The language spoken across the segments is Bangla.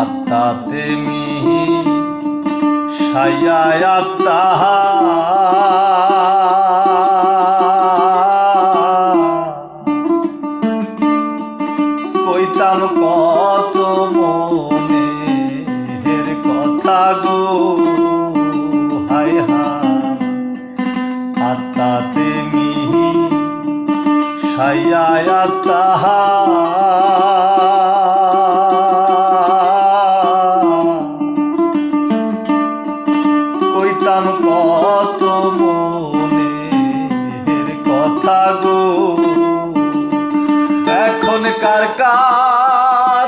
আত্মাতে মিহি সাইয়া আত্মা। কইতাম কত মনের কথা গো, হায় হায়। আত্মাতে মিহি সাইয়া তাহা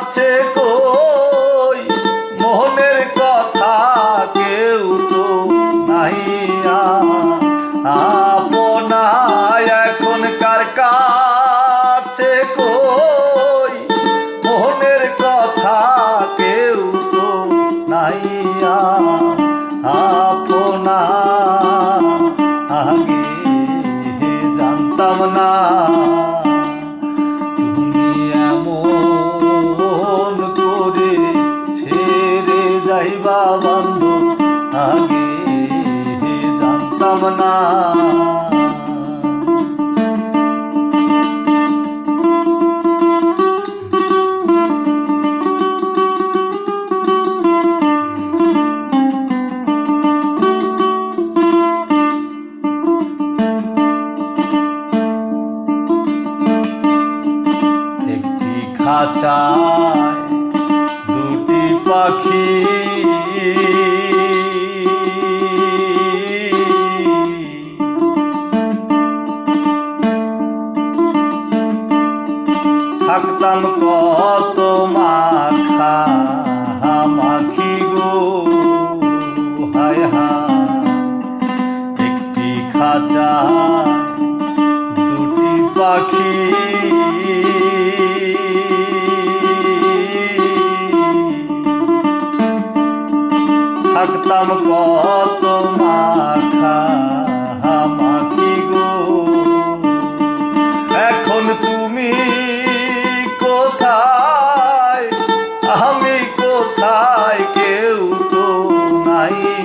কাছে কই? মোহনের কথা কেউ তো নাই আপনায় এখন মোহনের কথা কেউ তো নাই আপনা আগে জানতাম না। যাইবা বন্ধ আগে জানতাম না। খাঁচায় পাখি। থাকতাম কত মাখা মাখি গো। হায় হায় একটি খাঁচায় দুটি পাখি। থাকতাম কত মাথা মাখি গো। এখন তুমি কোথায়? আমি কোথায়? কেউ তো নাইয়া